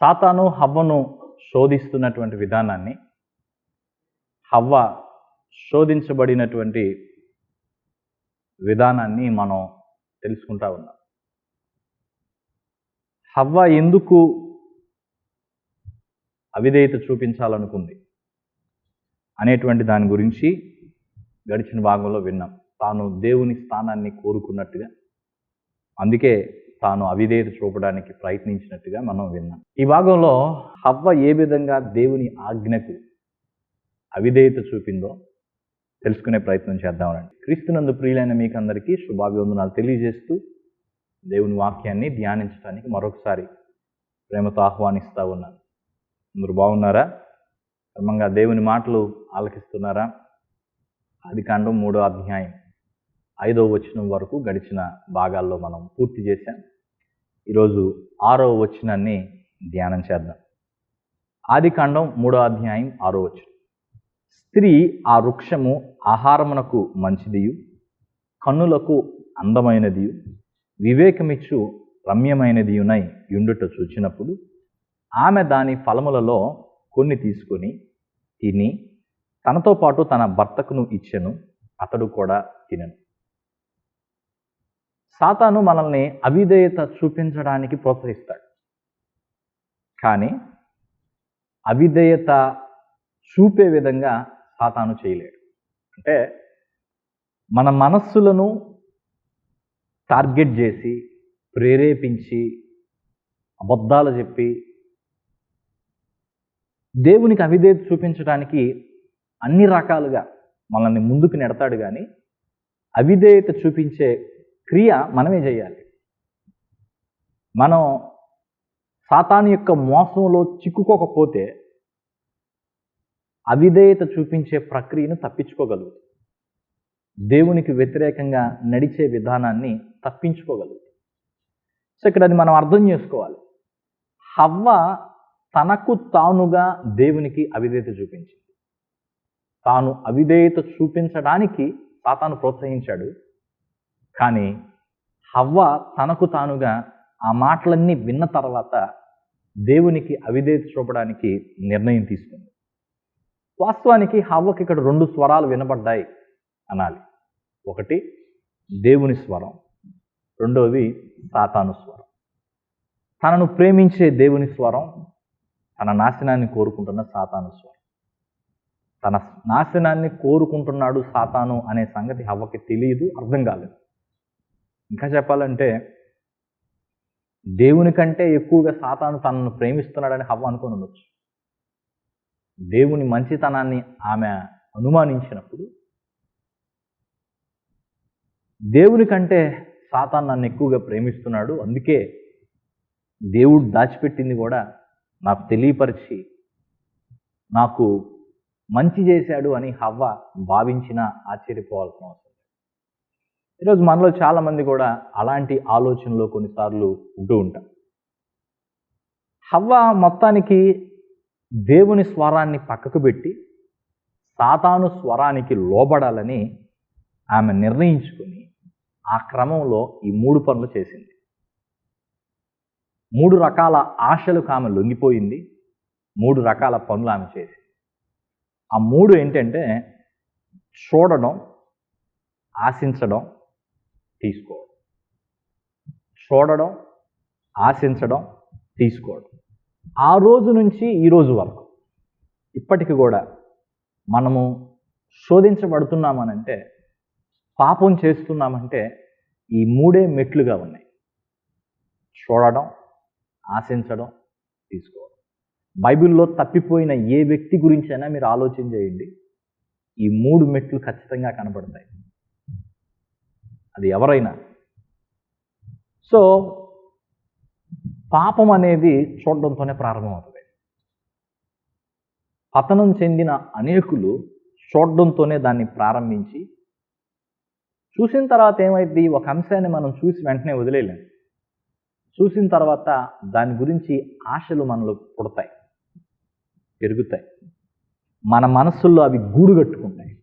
సాతాను హవ్వను శోధిస్తున్నటువంటి విధానాన్ని హవ్వ శోధించబడినటువంటి విధానాన్ని మనం తెలుసుకుంటా ఉన్నాం. హవ్వ ఎందుకు అవిధేయత చూపించాలనుకుంది అనేటువంటి దాని గురించి గడిచిన భాగంలో విన్నాం. తాను దేవుని స్థానాన్ని కోరుకున్నట్టుగా. అందుకే తాను అవిధేయత చూపడానికి ప్రయత్నించినట్టుగా మనం విన్నాం. ఈ భాగంలో హవ్వ ఏ విధంగా దేవుని ఆజ్ఞకు అవిధేయత చూపిందో తెలుసుకునే ప్రయత్నం చేద్దామనండి క్రీస్తునందు ప్రియులైన మీకు అందరికీ శుభాభివందనాలు తెలియజేస్తూ దేవుని వాక్యాన్ని ధ్యానించడానికి మరొకసారి ప్రేమతో ఆహ్వానిస్తూ ఉన్నాను. అందరూ బాగున్నారా? క్రమంగా దేవుని మాటలు ఆలకిస్తున్నారా? అది కాండం మూడో అధ్యాయం ఐదో వచనం వరకు గడిచిన భాగాల్లో మనం పూర్తి చేశాం. ఈరోజు ఆరో వచనాన్ని ధ్యానం చేద్దాం. ఆది కాండం మూడో అధ్యాయం ఆరో వచనం. స్త్రీ ఆ వృక్షము ఆహారమునకు మంచిదియు కన్నులకు అందమైనదియు వివేకమిచ్చు రమ్యమైనదియునై యుండుట చూచినప్పుడు ఆమె దాని ఫలములలో కొన్ని తీసుకొని తిని తనతో పాటు తన భర్తకును ఇచ్చెను అతడు కూడా తినను. సాతాను మనల్ని అవిధేయత చూపించడానికి ప్రోత్సహిస్తాడు. కానీ అవిధేయత చూపే విధంగా సాతాను చేయలేడు. అంటే మన మనస్సులను టార్గెట్ చేసి ప్రేరేపించి అబద్ధాలు చెప్పి దేవునికి అవిధేయత చూపించడానికి అన్ని రకాలుగా మనల్ని ముందుకు నెడతాడు కానీ అవిధేయత చూపించే క్రియ మనమే చేయాలి. మనం సాతాను యొక్క మోసంలో చిక్కుకోకపోతే అవిధేయత చూపించే ప్రక్రియను తప్పించుకోగలుగుతాం. దేవునికి వ్యతిరేకంగా నడిచే విధానాన్ని తప్పించుకోగలుగుతాం. సో ఇక్కడ అది మనం అర్థం చేసుకోవాలి. హవ్వ తనకు తానుగా దేవునికి అవిధేయత చూపించింది. తాను అవిధేయత చూపించడానికి సాతాను ప్రోత్సహించాడు. కానీ హవ్వ తనకు తానుగా ఆ మాటలన్నీ విన్న తర్వాత దేవునికి అవిదేత చూపడానికి నిర్ణయం తీసుకుంది. వాస్తవానికి హవ్వకి ఇక్కడ రెండు స్వరాలు వినబడ్డాయి అనాలి. ఒకటి దేవుని స్వరం. రెండవది సాతాను స్వరం. తనను ప్రేమించే దేవుని స్వరం తన నాశనాన్ని కోరుకుంటున్న సాతాను స్వరం. తన నాశనాన్ని కోరుకుంటున్నాడు సాతాను అనే సంగతి హవ్వకి తెలియదు అర్థం కాలేదు. ఇంకా చెప్పాలంటే దేవుని కంటే ఎక్కువగా సాతాను తనను ప్రేమిస్తున్నాడని హవ్వ అనుకొని ఉండొచ్చు. దేవుని మంచితనాన్ని ఆమె అనుమానించినప్పుడు దేవుని కంటే సాతాన్ నన్ను ఎక్కువగా ప్రేమిస్తున్నాడు. అందుకే దేవుడు దాచిపెట్టింది కూడా నాకు తెలియపరిచి నాకు మంచి చేశాడు అని హవ్వ భావించిన ఆశ్చర్యపోవాల్సిన అవసరం ఈరోజు మనలో చాలామంది కూడా అలాంటి ఆలోచనలో కొన్నిసార్లు ఉంటూ ఉంటాం హవ్వ మొత్తానికి దేవుని స్వరాన్ని పక్కకు పెట్టి సాతాను స్వరానికి లోబడాలని ఆమె నిర్ణయించుకుని ఆ క్రమంలో ఈ మూడు పనులు చేసింది. మూడు రకాల ఆశలకు ఆమె లొంగిపోయింది. మూడు రకాల పనులు ఆమె చేసింది. ఆ మూడు ఏంటంటే చూడడం ఆశించడం తీసుకోవడం. చూడడం ఆశించడం తీసుకోవడం. ఆ రోజు నుంచి ఈ రోజు వరకు ఇప్పటికి కూడా మనము శోధించబడుతున్నామనంటే పాపం చేస్తున్నామంటే ఈ మూడే మెట్లుగా ఉన్నాయి. చూడడం ఆశించడం తీసుకోవడం. బైబిల్లో తప్పిపోయిన ఏ వ్యక్తి గురించైనా మీరు ఆలోచన చేయండి. ఈ మూడు మెట్లు ఖచ్చితంగా కనబడతాయి. అది ఎవరైనా. సో పాపం అనేది చూడడంతోనే ప్రారంభమవుతుంది. పతనం చెందిన అనేకులు చూడడంతోనే దాన్ని ప్రారంభించి చూసిన తర్వాత ఏమైంది ఒక అంశాన్ని మనం చూసి వెంటనే వదిలేయలేం. చూసిన తర్వాత దాని గురించి ఆశలు మనలో పుడతాయి పెరుగుతాయి. మన మనస్సుల్లో అవి గూడు కట్టుకుంటాయి.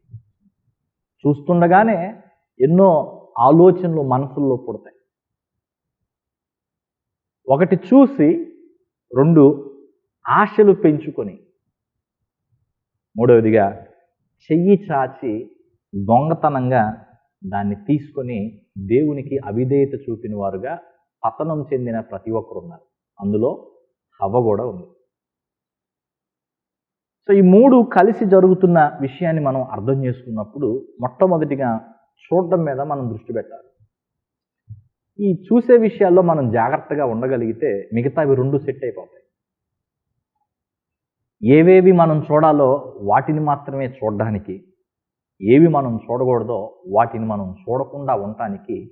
చూస్తుండగానే ఎన్నో ఆలోచనలు మనసుల్లో పుడతాయి. ఒకటి చూసి రెండు ఆశలు పెంచుకొని మూడవదిగా చెయ్యి చాచి దొంగతనంగా దాన్ని తీసుకొని దేవునికి అవిధేయత చూపిన వారుగా పతనం చెందిన ప్రతి ఒక్కరు ఉన్నారు అందులో హవ్వ కూడా ఉంది. సో ఈ మూడు కలిసి జరుగుతున్న విషయాన్ని మనం అర్థం చేసుకున్నప్పుడు మొట్టమొదటిగా చూడడం మీద మనం దృష్టి పెట్టాలి. ఈ చూసే విషయాల్లో మనం జాగ్రత్తగా ఉండగలిగితే మిగతావి రెండు సెట్ అయిపోతాయి. ఏవేవి మనం చూడాలో వాటిని మాత్రమే చూడడానికి ఏవి మనం చూడకూడదో వాటిని మనం చూడకుండా ఉండటానికి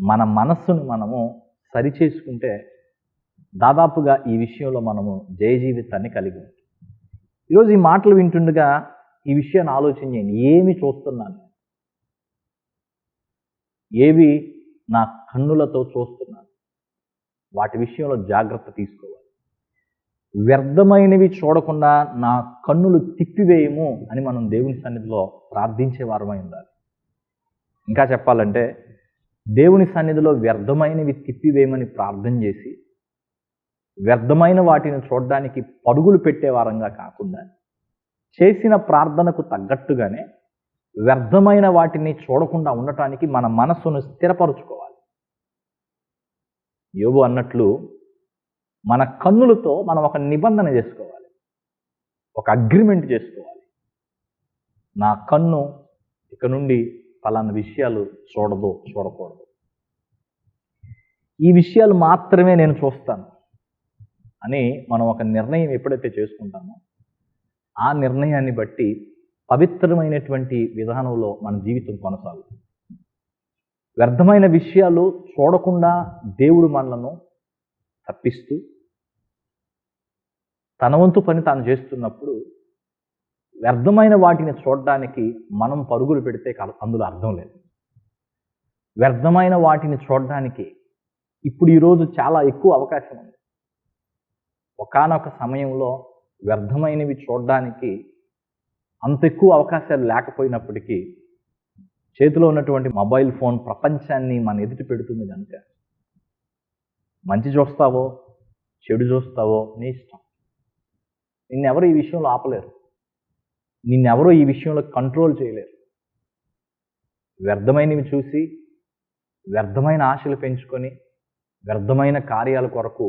మన మనస్సును మనము సరిచేసుకుంటే దాదాపుగా ఈ విషయంలో మనము జయ జీవితాన్ని కలిగి ఉంటాం. ఈరోజు ఈ మాటలు వింటుండగా ఈ విషయాన్ని ఆలోచన ఏమి చూస్తున్నాను? ఏవి నా కన్నులతో చూస్తున్నాను? వాటి విషయంలో జాగ్రత్త తీసుకోవాలి. వ్యర్థమైనవి చూడకుండా నా కన్నులు తిప్పివేయము అని మనం దేవుని సన్నిధిలో ప్రార్థించే వారమై ఉండాలి. ఇంకా చెప్పాలంటే దేవుని సన్నిధిలో వ్యర్థమైనవి తిప్పివేయమని ప్రార్థన చేసి వ్యర్థమైన వాటిని చూడడానికి పరుగులు పెట్టే వారంగా కాకుండా చేసిన ప్రార్థనకు తగ్గట్టుగానే వ్యర్థమైన వాటిని చూడకుండా ఉండటానికి మన మనస్సును స్థిరపరుచుకోవాలి. యోగు అన్నట్లు మన కన్నులతో మనం ఒక నిబంధన చేసుకోవాలి. ఒక అగ్రిమెంట్ చేసుకోవాలి. నా కన్ను ఇక నుండి ఫలానా విషయాలు చూడదు చూడకూడదు. ఈ విషయాలు మాత్రమే నేను చూస్తాను అని మనం ఒక నిర్ణయం ఎప్పుడైతే చేసుకుంటామో ఆ నిర్ణయాన్ని బట్టి పవిత్రమైనటువంటి విధానంలో మన జీవితం కొనసాగుతుంది. వ్యర్థమైన విషయాలు చూడకుండా దేవుడు మనలను తప్పిస్తూ తన వంతు పని తాను చేస్తున్నప్పుడు వ్యర్థమైన వాటిని చూడడానికి మనం పరుగులు పెడితే అందులో అర్థం లేదు. వ్యర్థమైన వాటిని చూడడానికి ఇప్పుడు ఈరోజు చాలా ఎక్కువ అవకాశం ఉంది. ఒకానొక సమయంలో వ్యర్థమైనవి చూడడానికి అంత ఎక్కువ అవకాశాలు లేకపోయినప్పటికీ చేతిలో ఉన్నటువంటి మొబైల్ ఫోన్ ప్రపంచాన్ని మన ఎదుటి పెడుతుంది కనుక మంచి చూస్తావో చెడు చూస్తావో నీ ఇష్టం. నిన్నెవరు ఈ విషయంలో ఆపలేరు. నిన్నెవరూ ఈ విషయంలో కంట్రోల్ చేయలేరు. వ్యర్థమైనవి చూసి వ్యర్థమైన ఆశలు పెంచుకొని వ్యర్థమైన కార్యాల కొరకు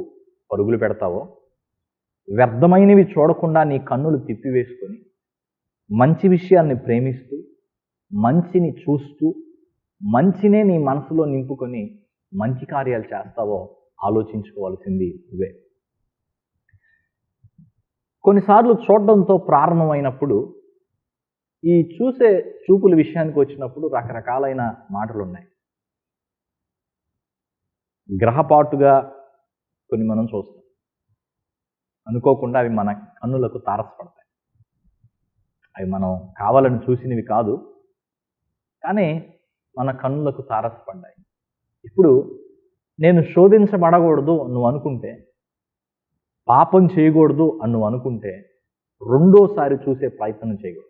పరుగులు పెడతావో వ్యర్థమైనవి చూడకుండా నీ కన్నులు తిప్పివేసుకొని మంచి విషయాన్ని ప్రేమిస్తూ మంచిని చూస్తూ మంచినే నీ మనసులో నింపుకొని మంచి కార్యాలు చేస్తావో ఆలోచించుకోవాల్సింది ఇవే. కొన్నిసార్లు చూడడంతో ప్రారంభమైనప్పుడు ఈ చూసే చూపుల విషయానికి వచ్చినప్పుడు రకరకాలైన మాటలు ఉన్నాయి గ్రహపాటుగా కొన్ని మనం చూస్తాం. అనుకోకుండా అవి మన కన్నులకు తారసపడతాయి. అవి మనం కావాలని చూసినవి కాదు. కానీ మన కన్నులకు తారసపడ్డాయి. ఇప్పుడు నేను శోధించబడకూడదు నువ్వు అనుకుంటే పాపం చేయకూడదు అని నువ్వు అనుకుంటే రెండోసారి చూసే ప్రయత్నం చేయకూడదు.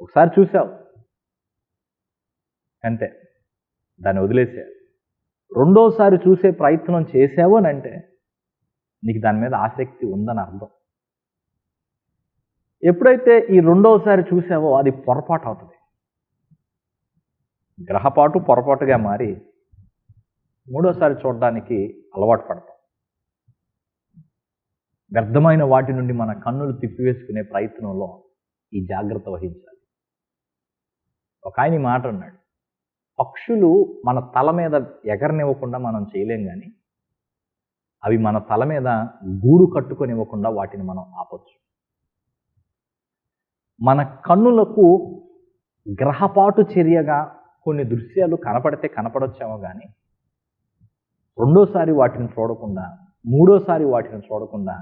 ఒకసారి చూసావు. అంతే. దాన్ని వదిలేసావు రెండోసారి చూసే ప్రయత్నం చేసావు అని అంటే నీకు దాని మీద ఆసక్తి ఉందని అర్థం. ఎప్పుడైతే ఈ రెండోసారి చూసావో అది పొరపాటు అవుతుంది. గ్రహపాటు పొరపాటుగా మారి మూడోసారి చూడడానికి అలవాటు పడతాం. వ్యర్థమైన వాటి నుండి మన కన్నులు తిప్పివేసుకునే ప్రయత్నంలో ఈ జాగ్రత్త వహించాలి. ఒక ఆయన మాట అన్నాడు పక్షులు మన తల మీద ఎగరనివ్వకుండా మనం చేయలేం కానీ అవి మన తల మీద గూడు కట్టుకొనివ్వకుండా వాటిని మనం ఆపొచ్చు. మన కన్నులకు గ్రహపాటు చర్యగా కొన్ని దృశ్యాలు కనపడితే కనపడొచ్చేమో కానీ రెండోసారి వాటిని చూడకుండా మూడోసారి వాటిని చూడకుండా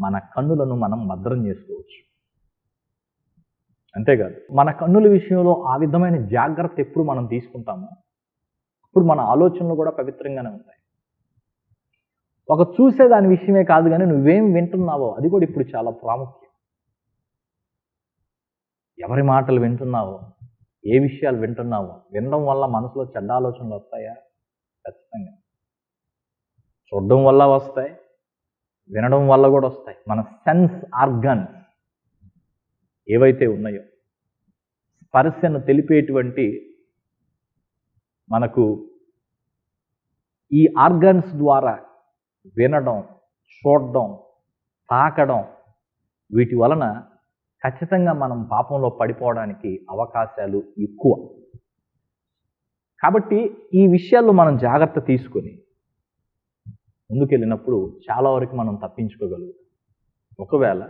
మన కన్నులను మనం భద్రం చేసుకోవచ్చు. అంతేకాదు మన కన్నుల విషయంలో ఆ విధమైన జాగ్రత్త ఎప్పుడు మనం తీసుకుంటామో అప్పుడు మన ఆలోచనలు కూడా పవిత్రంగానే ఉంటాయి. ఒక చూసే దాని విషయమే కాదు కానీ నువ్వేం వింటున్నావో అది కూడా ఇప్పుడు చాలా ప్రాముఖ్యం. ఎవరి మాటలు వింటున్నావో? ఏ విషయాలు వింటున్నావో? వినడం వల్ల మనసులో చెడ్డ ఆలోచనలు వస్తాయా? ఖచ్చితంగా. చూడడం వల్ల వస్తాయి వినడం వల్ల కూడా వస్తాయి. మన సెన్స్ ఆర్గన్స్ ఏవైతే ఉన్నాయో స్పర్శను తెలిపేటువంటి మనకు ఈ ఆర్గన్స్ ద్వారా వినడం చూడడం తాకడం వీటి వలన ఖచ్చితంగా మనం పాపంలో పడిపోవడానికి అవకాశాలు ఎక్కువ. కాబట్టి ఈ విషయాల్లో మనం జాగ్రత్త తీసుకొని ముందుకెళ్ళినప్పుడు చాలా వరకు మనం తప్పించుకోగలుగుతాం. ఒకవేళ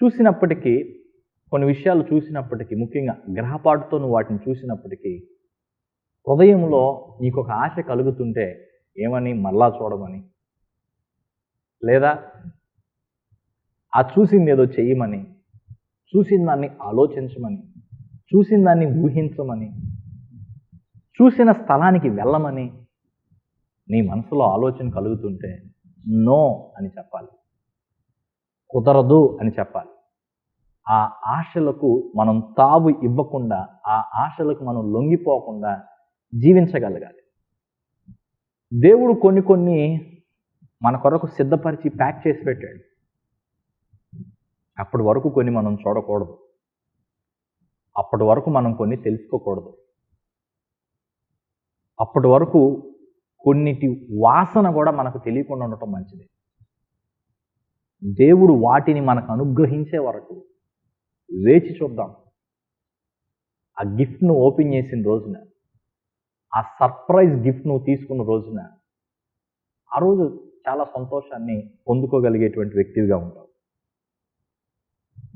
చూసినప్పటికీ కొన్ని విషయాలు చూసినప్పటికీ ముఖ్యంగా గ్రహపాటుతో నువ్వు వాటిని చూసినప్పటికీ హృదయంలో నీకు ఒక ఆశ కలుగుతుంటే ఏమని మళ్ళా చూడమని? లేదా ఆ చూసింది ఏదో చెయ్యమని చూసిన దాన్ని ఆలోచించమని చూసిన దాన్ని ఊహించమని చూసిన స్థలానికి వెళ్ళమని నీ మనసులో ఆలోచన కలుగుతుంటే నో అని చెప్పాలి. కుదరదు అని చెప్పాలి. ఆ ఆశలకు మనం తావు ఇవ్వకుండా ఆ ఆశలకు మనం లొంగిపోకుండా జీవించగలగాలి. దేవుడు కొన్ని కొన్ని మన కొరకు సిద్ధపరిచి ప్యాక్ చేసి పెట్టాడు. అప్పటి వరకు కొన్ని మనం చూడకూడదు. అప్పటి వరకు మనం కొన్ని తెలుసుకోకూడదు. అప్పటి వరకు కొన్నిటి వాసన కూడా మనకు తెలియకుండా ఉండటం మంచిది. దేవుడు వాటిని మనకు అనుగ్రహించే వరకు వేచి చూద్దాం. ఆ గిఫ్ట్ను ఓపెన్ చేసిన రోజున ఆ సర్ప్రైజ్ గిఫ్ట్ నువ్వు తీసుకున్న రోజున ఆ రోజు చాలా సంతోషాన్ని పొందుకోగలిగేటువంటి వ్యక్తిగా ఉంటావు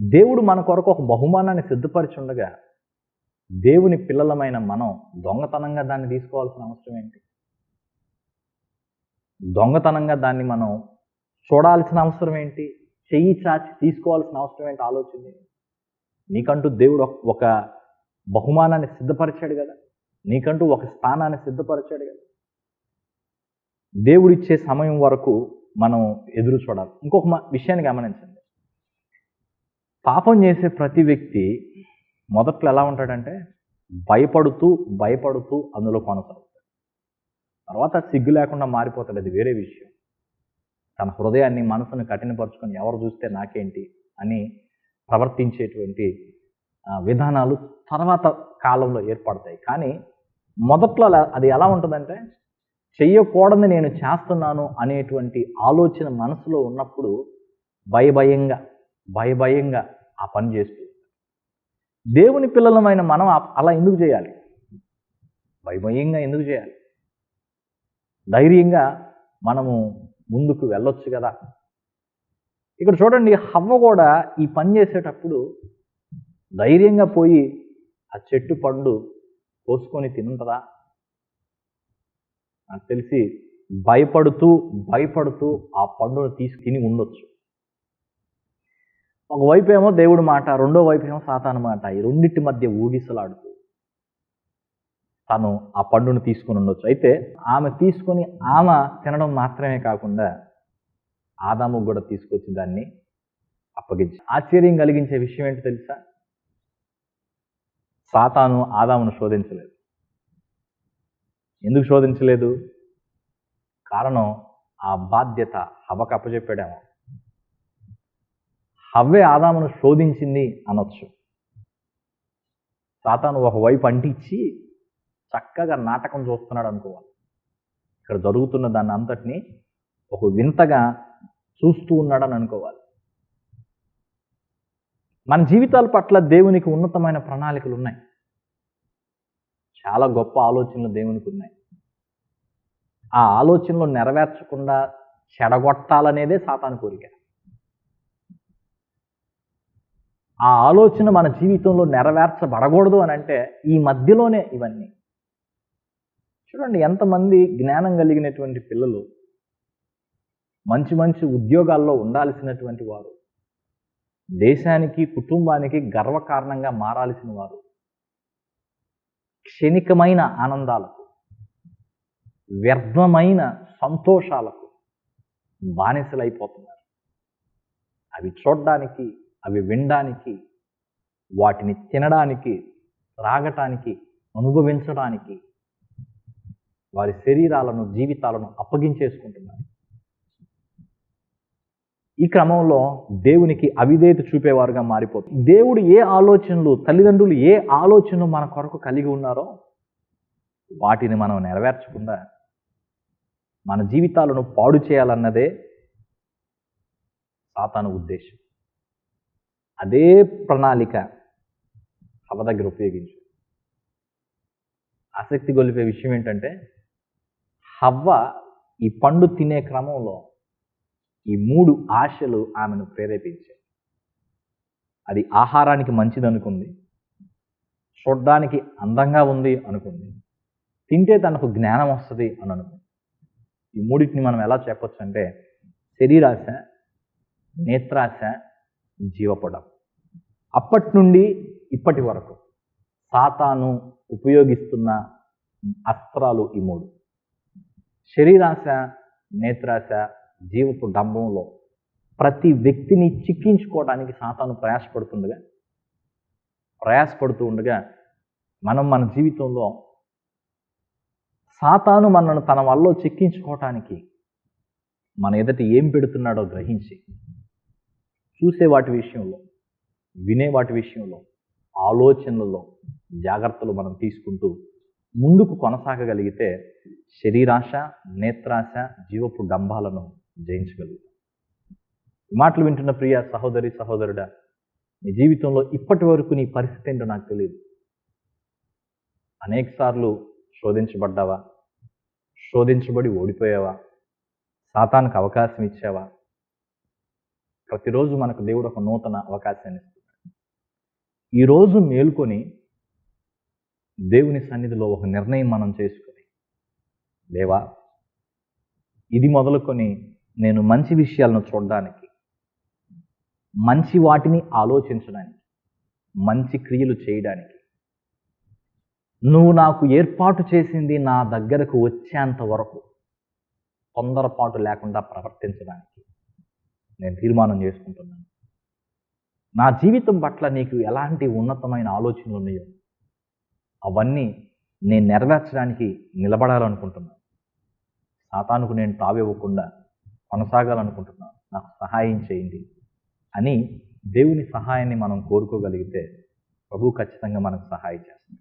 దేవుడు మన కొరకు ఒక బహుమానాన్ని సిద్ధపరిచి ఉండగా దేవుని పిల్లలమైన మనం దొంగతనంగా దాన్ని తీసుకోవాల్సిన అవసరం ఏంటి? దొంగతనంగా దాన్ని మనం చూడాల్సిన అవసరం ఏంటి? చెయ్యి చాచి తీసుకోవాల్సిన అవసరం ఏంటి? ఆలోచన నీకంటూ దేవుడు ఒక- బహుమానాన్ని సిద్ధపరిచాడు కదా? నీకంటూ ఒక స్థానాన్ని సిద్ధపరిచాడు కదా? దేవుడిచ్చే సమయం వరకు మనం ఎదురు చూడాలి. ఇంకొక విషయాన్ని గమనించండి. పాపం చేసే ప్రతి వ్యక్తి మొదట్లో ఎలా ఉంటాడంటే భయపడుతూ భయపడుతూ అందులో కొనసాగుతాడు. తర్వాత సిగ్గు లేకుండా మారిపోతాడు. అది వేరే విషయం. తన హృదయాన్ని మనసును కఠినపరుచుకొని ఎవరు చూస్తే నాకేంటి అని ప్రవర్తించేటువంటి విధానాలు తర్వాత కాలంలో ఏర్పడతాయి. కానీ మొదట్లో అది ఎలా ఉంటుందంటే చెయ్యకూడదని నేను చేస్తున్నాను అనేటువంటి ఆలోచన మనసులో ఉన్నప్పుడు భయభయంగా భయభయంగా ఆ పని చేస్తూ దేవుని పిల్లలమైన మనం అలా ఎందుకు చేయాలి? భయభయంగా ఎందుకు చేయాలి? ధైర్యంగా మనము ముందుకు వెళ్ళొచ్చు కదా? ఇక్కడ చూడండి హవ్వ కూడా ఈ పని చేసేటప్పుడు ధైర్యంగా పోయి ఆ చెట్టు పండు కోసుకొని తినుంటుందా నాకు తెలిసి భయపడుతూ భయపడుతూ ఆ పండును తీసుకుని ఉండొచ్చు. ఒకవైపు ఏమో దేవుడు మాట రెండో వైపు ఏమో సాతాను మాట. ఈ రెండింటి మధ్య ఊగిసలాడుతూ తను ఆ పండును తీసుకొని ఉండొచ్చు. అయితే ఆమె తీసుకొని ఆమె తినడం మాత్రమే కాకుండా ఆదాము కూడా తీసుకొచ్చి దాన్ని అప్పగించి. ఆశ్చర్యం కలిగించే విషయం ఏంటి తెలుసా? సాతాను ఆదామును శోధించలేదు. ఎందుకు శోధించలేదు? కారణం ఆ బాధ్యత హవ్వకు అప్పచెప్పాడేమో హవ్వే ఆదామును శోధించింది అనొచ్చు. సాతాను ఒకవైపు అంటించి చక్కగా నాటకం చూస్తున్నాడు అనుకోవాలి. ఇక్కడ జరుగుతున్న దాన్ని అంతటిని ఒక వింతగా చూస్తూ ఉన్నాడని అనుకోవాలి. మన జీవితాల పట్ల దేవునికి ఉన్నతమైన ప్రణాళికలు ఉన్నాయి. చాలా గొప్ప ఆలోచనలు దేవునికి ఉన్నాయి. ఆ ఆలోచనలు నెరవేర్చకుండా చెడగొట్టాలనేదే సాతాను కోరిక. ఆ ఆలోచన మన జీవితంలో నెరవేర్చబడకూడదు అని అంటే ఈ మధ్యలోనే ఇవన్నీ. చూడండి ఎంతమంది జ్ఞానం కలిగినటువంటి పిల్లలు మంచి మంచి ఉద్యోగాల్లో ఉండాల్సినటువంటి వారు దేశానికి కుటుంబానికి గర్వకారణంగా మారాల్సిన వారు క్షణికమైన ఆనందాలకు వ్యర్థమైన సంతోషాలకు బానిసలైపోతున్నారు. అవి చూడడానికి అవి వినడానికి వాటిని తినడానికి త్రాగటానికి అనుభవించడానికి వారి శరీరాలను జీవితాలను అప్పగించేసుకుంటున్నారు ఈ క్రమంలో దేవునికి అవిధేయత చూపేవారుగా మారిపోతుంది. దేవుడు ఏ ఆలోచనలు తల్లిదండ్రులు ఏ ఆలోచనలు మన కొరకు కలిగి ఉన్నారో వాటిని మనం నెరవేర్చకుండా మన జీవితాలను పాడు చేయాలన్నదే సాతాను ఉద్దేశం. అదే ప్రణాళిక హవ దగ్గర ఉపయోగించు. ఆసక్తి గొలిపే విషయం ఏంటంటే హవ్వ ఈ పండు తినే క్రమంలో ఈ మూడు ఆశలు ఆమెను ప్రేరేపించాయి. అది ఆహారానికి మంచిది అనుకుంది చూడ్డానికి అందంగా ఉంది అనుకుంది తింటే తనకు జ్ఞానం వస్తుంది అని అనుకుంది. ఈ మూడింటిని మనం ఎలా చెప్పొచ్చు అంటే శరీరాశ నేత్రాశ జీవపడం. అప్పటి నుండి ఇప్పటి వరకు సాతాను ఉపయోగిస్తున్న అస్త్రాలు ఈ మూడు. శరీరాశ నేత్రాశ జీవపు డంభంలో ప్రతి వ్యక్తిని చిక్కించుకోవడానికి సాతాను ప్రయాసపడుతుండగా ప్రయాసపడుతూ ఉండగా మనం మన జీవితంలో సాతాను మనను తన వల్ల చిక్కించుకోవటానికి మన ఎదుట ఏం పెడుతున్నాడో గ్రహించి చూసే వాటి విషయంలో వినే వాటి విషయంలో ఆలోచనలలో జాగ్రత్తలు మనం తీసుకుంటూ ముందుకు కొనసాగగలిగితే శరీరాశ నేత్రాశ జీవపు డంభాలను జయించగలుగుతాం. ఈ మాటలు వింటున్న ప్రియ సహోదరి సహోదరుడా నీ జీవితంలో ఇప్పటి వరకు నీ పరిస్థితి ఏంటో నాకు తెలియదు అనేకసార్లు శోధించబడ్డావా? శోధించబడి ఓడిపోయావా? సాతానికి అవకాశం ఇచ్చావా? ప్రతిరోజు మనకు దేవుడు ఒక నూతన అవకాశాన్ని ఇస్తున్నాడు. ఈరోజు మేల్కొని దేవుని సన్నిధిలో ఒక నిర్ణయం మనం చేసుకుని దేవా ఇది మొదలుకొని నేను మంచి విషయాలను చూడడానికి మంచి వాటిని ఆలోచించడానికి మంచి క్రియలు చేయడానికి నువ్వు నాకు ఏర్పాటు చేసింది నా దగ్గరకు వచ్చేంత వరకు తొందరపాటు లేకుండా ప్రవర్తించడానికి నేను తీర్మానం చేసుకుంటున్నాను. నా జీవితం పట్ల నీకు ఎలాంటి ఉన్నతమైన ఆలోచనలు ఉన్నాయో అవన్నీ నేను నెరవేర్చడానికి నిలబడాలనుకుంటున్నాను. సాతానుకు నేను తావివ్వకుండా కొనసాగాలనుకుంటున్నాను. నాకు సహాయం చేయండి అని దేవుని సహాయాన్ని మనం కోరుకోగలిగితే ప్రభు ఖచ్చితంగా మనకు సహాయం చేస్తుంది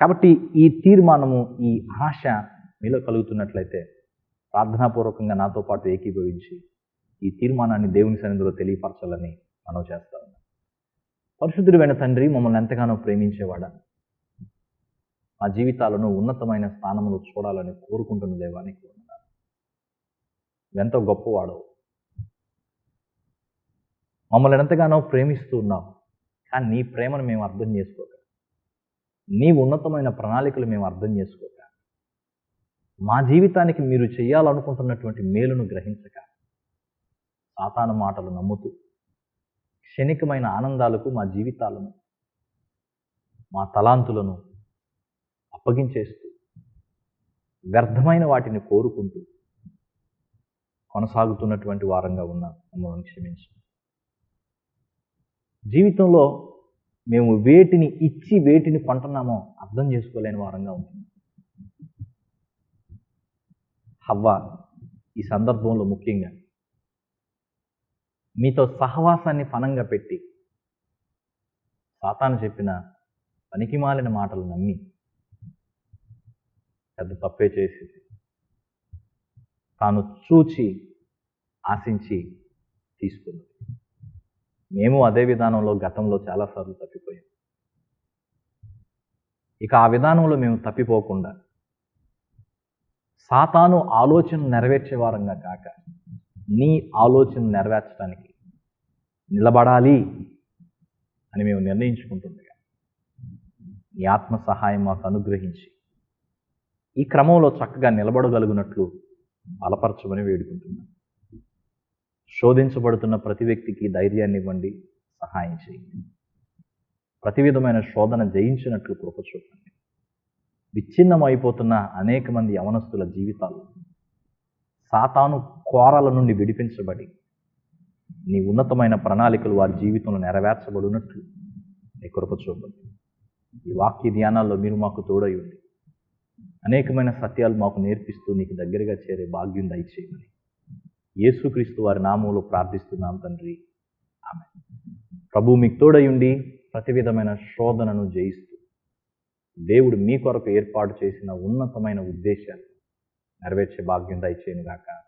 కాబట్టి ఈ తీర్మానము ఈ ఆశ మీలో కలుగుతున్నట్లయితే ప్రార్థనాపూర్వకంగా నాతో పాటు ఏకీభవించి ఈ తీర్మానాన్ని దేవుని సన్నిధిలో తెలియపరచాలని మనం చేస్తాం పరిశుద్ధుడు వెన తండ్రి మమ్మల్ని ఎంతగానో ప్రేమించేవాడా. మా జీవితాలను ఉన్నతమైన స్థానములు చూడాలని కోరుకుంటున్న దేవానికి వందనాలు. ఎంతో గొప్పవాడవు. మమ్మల్ని ఎంతగానో ప్రేమిస్తూ ఉన్నావు. కానీ నీ ప్రేమను మేము అర్థం చేసుకోక. నీ ఉన్నతమైన ప్రణాళికలు మేము అర్థం చేసుకోక. మా జీవితానికి మీరు చేయాలనుకుంటున్నటువంటి మేలును గ్రహించక. సాతాను మాటలు నమ్ముతూ క్షణికమైన ఆనందాలకు మా జీవితాలను మా తలాంతులను అప్పగించేస్తూ వ్యర్థమైన వాటిని కోరుకుంటూ కొనసాగుతున్నటువంటి వారంగా ఉన్న మమ్మల్ని క్షమించు. జీవితంలో మేము వేటిని ఇచ్చి వేటిని కొంటున్నామో అర్థం చేసుకోలేని వారంగా ఉంటుంది హవ్వ ఈ సందర్భంలో ముఖ్యంగా మీతో సహవాసాన్ని పనంగా పెట్టి సాతాను చెప్పిన పనికిమాలిన మాటలు నమ్మి పెద్ద తప్పే చేసింది తాను చూచి ఆశించి తీసుకుంది మేము అదే విధానంలో గతంలో చాలాసార్లు తప్పిపోయాం. ఇక ఆ విధానంలో మేము తప్పిపోకుండా సాతాను ఆలోచన నెరవేర్చే వారంగా కాక నీ ఆలోచన నెరవేర్చడానికి నిలబడాలి అని మేము నిర్ణయించుకుంటుండగా నీ ఆత్మ సహాయం మాకు అనుగ్రహించి ఈ క్రమంలో చక్కగా నిలబడగలుగునట్లు బలపరచమని వేడుకుంటున్నాను శోధించబడుతున్న ప్రతి వ్యక్తికి ధైర్యాన్ని ఇవ్వండి సహాయం చేయండి. ప్రతి విధమైన శోధన జయించినట్లు కృప చూపండి. విచ్ఛిన్నమైపోతున్న అనేక మంది యవనస్తుల జీవితాలు సాతాను కోరల నుండి విడిపించబడి నీ ఉన్నతమైన ప్రణాళికలు వారి జీవితంలో నెరవేర్చబడినట్లు నీ కృప చూపండి. ఈ వాక్య ధ్యానాల్లో మీరు మాకు తోడై ఉంది అనేకమైన సత్యాలు మాకు నేర్పిస్తూ నీకు దగ్గరగా చేరే భాగ్యం దయచేయమని యేసుక్రీస్తు వారి నామంలో ప్రార్థిస్తున్నాం తండ్రి. ఆమె ప్రభు మీకు తోడయుండి ప్రతి విధమైన శోధనను జయిస్తూ దేవుడు మీ కొరకు ఏర్పాటు చేసిన ఉన్నతమైన ఉద్దేశాలు నెరవేర్చే భాగ్యం దయచేయను గాక.